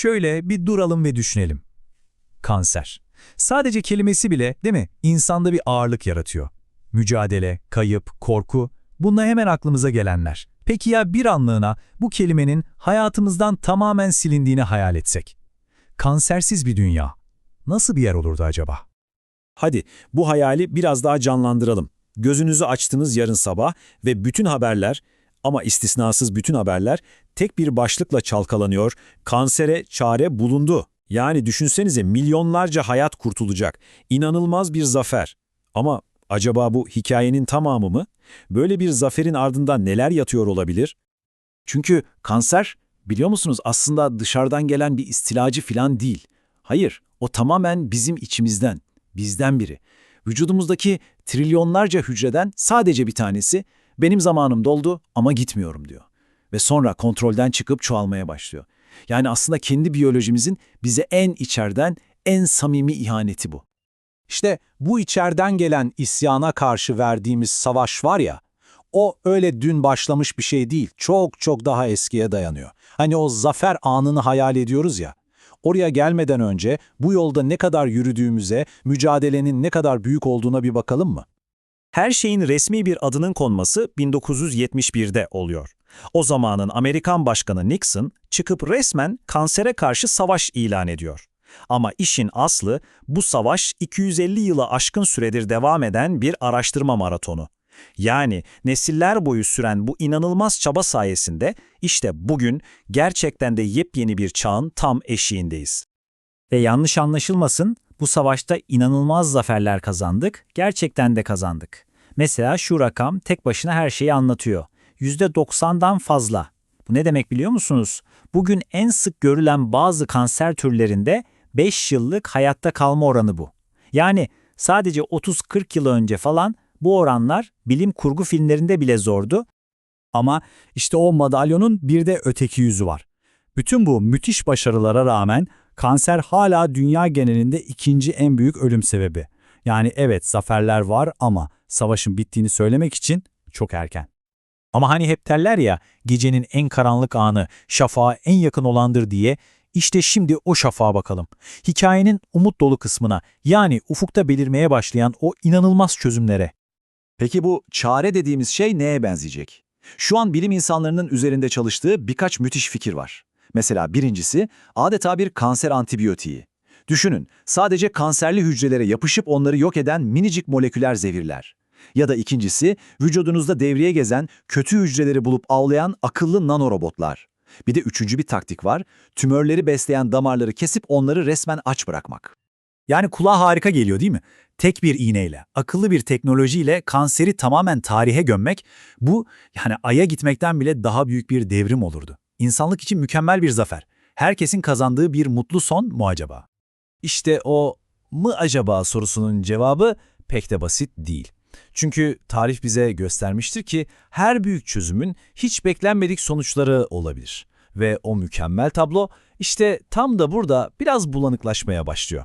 Şöyle bir duralım ve düşünelim. Kanser. Sadece kelimesi bile değil mi insanda bir ağırlık yaratıyor. Mücadele, kayıp, korku bunlar hemen aklımıza gelenler. Peki ya bir anlığına bu kelimenin hayatımızdan tamamen silindiğini hayal etsek? Kansersiz bir dünya. Nasıl bir yer olurdu acaba? Hadi bu hayali biraz daha canlandıralım. Gözünüzü açtınız yarın sabah ve bütün haberler ama istisnasız bütün haberler tek bir başlıkla çalkalanıyor. Kansere çare bulundu. Yani düşünsenize milyonlarca hayat kurtulacak. İnanılmaz bir zafer. Ama acaba bu hikayenin tamamı mı? Böyle bir zaferin ardından neler yatıyor olabilir? Çünkü kanser, biliyor musunuz aslında dışarıdan gelen bir istilacı falan değil. Hayır, o tamamen bizim içimizden, bizden biri. Vücudumuzdaki trilyonlarca hücreden sadece bir tanesi, benim zamanım doldu ama gitmiyorum diyor. Ve sonra kontrolden çıkıp çoğalmaya başlıyor. Yani aslında kendi biyolojimizin bize en içerden, en samimi ihaneti bu. İşte bu içeriden gelen isyana karşı verdiğimiz savaş var ya, o öyle dün başlamış bir şey değil, çok çok daha eskiye dayanıyor. Hani o zafer anını hayal ediyoruz ya, oraya gelmeden önce bu yolda ne kadar yürüdüğümüze, mücadelenin ne kadar büyük olduğuna bir bakalım mı? Her şeyin resmi bir adının konması 1971'de oluyor. O zamanın Amerikan Başkanı Nixon çıkıp resmen kansere karşı savaş ilan ediyor. Ama işin aslı bu savaş 250 yılı aşkın süredir devam eden bir araştırma maratonu. Yani nesiller boyu süren bu inanılmaz çaba sayesinde işte bugün gerçekten de yepyeni bir çağın tam eşiğindeyiz. Ve yanlış anlaşılmasın, bu savaşta inanılmaz zaferler kazandık, gerçekten de kazandık. Mesela şu rakam tek başına her şeyi anlatıyor. %90'dan fazla. Bu ne demek biliyor musunuz? Bugün en sık görülen bazı kanser türlerinde 5 yıllık hayatta kalma oranı bu. Yani sadece 30-40 yıl önce falan bu oranlar bilim kurgu filmlerinde bile zordu. Ama işte o madalyonun bir de öteki yüzü var. Bütün bu müthiş başarılara rağmen kanser hala dünya genelinde ikinci en büyük ölüm sebebi. Yani evet zaferler var ama savaşın bittiğini söylemek için çok erken. Ama hani hep derler ya, gecenin en karanlık anı şafağa en yakın olandır diye, işte şimdi o şafağa bakalım. Hikayenin umut dolu kısmına, yani ufukta belirmeye başlayan o inanılmaz çözümlere. Peki bu çare dediğimiz şey neye benzeyecek? Şu an bilim insanlarının üzerinde çalıştığı birkaç müthiş fikir var. Mesela birincisi adeta bir kanser antibiyotiği. Düşünün, sadece kanserli hücrelere yapışıp onları yok eden minicik moleküler zehirler. Ya da ikincisi, vücudunuzda devreye gezen kötü hücreleri bulup avlayan akıllı nanorobotlar. Bir de üçüncü bir taktik var, tümörleri besleyen damarları kesip onları resmen aç bırakmak. Yani kulağa harika geliyor değil mi? Tek bir iğneyle, akıllı bir teknolojiyle kanseri tamamen tarihe gömmek, bu yani Ay'a gitmekten bile daha büyük bir devrim olurdu. İnsanlık için mükemmel bir zafer. Herkesin kazandığı bir mutlu son mu acaba? İşte o mı acaba sorusunun cevabı pek de basit değil. Çünkü tarih bize göstermiştir ki her büyük çözümün hiç beklenmedik sonuçları olabilir. Ve o mükemmel tablo işte tam da burada biraz bulanıklaşmaya başlıyor.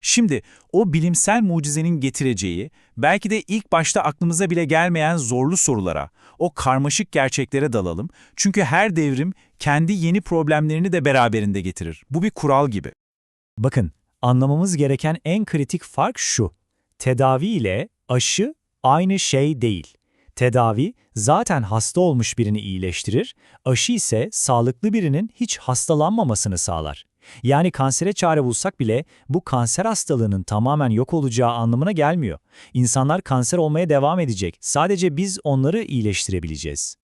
Şimdi o bilimsel mucizenin getireceği, belki de ilk başta aklımıza bile gelmeyen zorlu sorulara, o karmaşık gerçeklere dalalım. Çünkü her devrim kendi yeni problemlerini de beraberinde getirir. Bu bir kural gibi. Bakın, anlamamız gereken en kritik fark şu. Tedavi ile aşı aynı şey değil. Tedavi zaten hasta olmuş birini iyileştirir, aşı ise sağlıklı birinin hiç hastalanmamasını sağlar. Yani kansere çare bulsak bile bu kanser hastalığının tamamen yok olacağı anlamına gelmiyor. İnsanlar kanser olmaya devam edecek. Sadece biz onları iyileştirebileceğiz.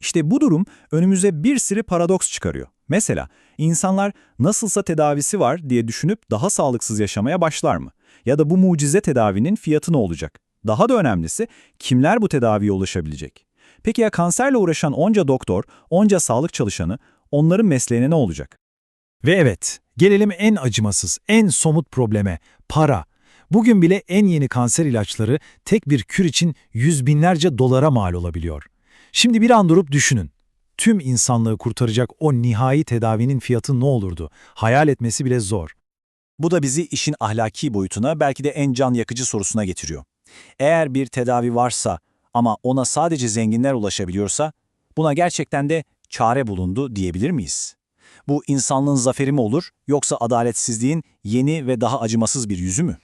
İşte bu durum önümüze bir sürü paradoks çıkarıyor. Mesela insanlar nasılsa tedavisi var diye düşünüp daha sağlıksız yaşamaya başlar mı? Ya da bu mucize tedavinin fiyatı ne olacak? Daha da önemlisi kimler bu tedaviye ulaşabilecek? Peki ya kanserle uğraşan onca doktor, onca sağlık çalışanı, onların mesleğine ne olacak? Ve evet, gelelim en acımasız, en somut probleme, para. Bugün bile en yeni kanser ilaçları tek bir kür için yüz binlerce dolara mal olabiliyor. Şimdi bir an durup düşünün. Tüm insanlığı kurtaracak o nihai tedavinin fiyatı ne olurdu? Hayal etmesi bile zor. Bu da bizi işin ahlaki boyutuna belki de en can yakıcı sorusuna getiriyor. Eğer bir tedavi varsa ama ona sadece zenginler ulaşabiliyorsa, buna gerçekten de çare bulundu diyebilir miyiz? Bu insanlığın zaferi mi olur yoksa adaletsizliğin yeni ve daha acımasız bir yüzü mü?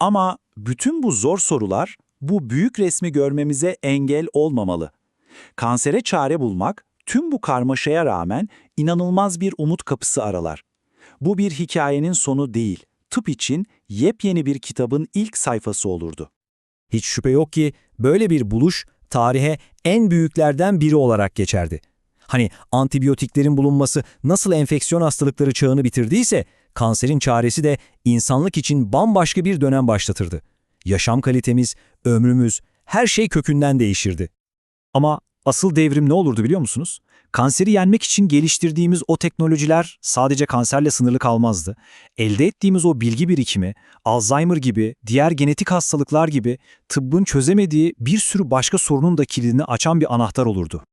Ama bütün bu zor sorular bu büyük resmi görmemize engel olmamalı. Kansere çare bulmak tüm bu karmaşaya rağmen inanılmaz bir umut kapısı aralar. Bu bir hikayenin sonu değil, tıp için yepyeni bir kitabın ilk sayfası olurdu. Hiç şüphe yok ki böyle bir buluş tarihe en büyüklerden biri olarak geçerdi. Hani antibiyotiklerin bulunması nasıl enfeksiyon hastalıkları çağını bitirdiyse, kanserin çaresi de insanlık için bambaşka bir dönem başlatırdı. Yaşam kalitemiz, ömrümüz, her şey kökünden değişirdi. Ama asıl devrim ne olurdu biliyor musunuz? Kanseri yenmek için geliştirdiğimiz o teknolojiler sadece kanserle sınırlı kalmazdı. Elde ettiğimiz o bilgi birikimi, Alzheimer gibi, diğer genetik hastalıklar gibi tıbbın çözemediği bir sürü başka sorunun da kilidini açan bir anahtar olurdu.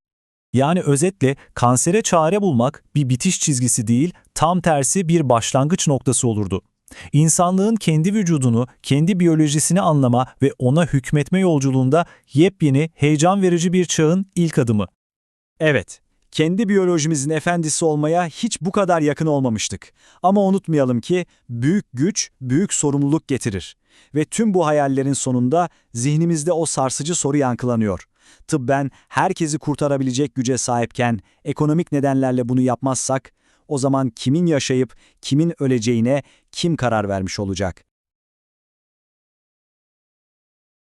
Yani özetle kansere çare bulmak bir bitiş çizgisi değil, tam tersi bir başlangıç noktası olurdu. İnsanlığın kendi vücudunu, kendi biyolojisini anlama ve ona hükmetme yolculuğunda yepyeni, heyecan verici bir çağın ilk adımı. Evet, kendi biyolojimizin efendisi olmaya hiç bu kadar yakın olmamıştık. Ama unutmayalım ki büyük güç, büyük sorumluluk getirir. Ve tüm bu hayallerin sonunda zihnimizde o sarsıcı soru yankılanıyor. Tıbben herkesi kurtarabilecek güce sahipken ekonomik nedenlerle bunu yapmazsak, o zaman kimin yaşayıp kimin öleceğine kim karar vermiş olacak?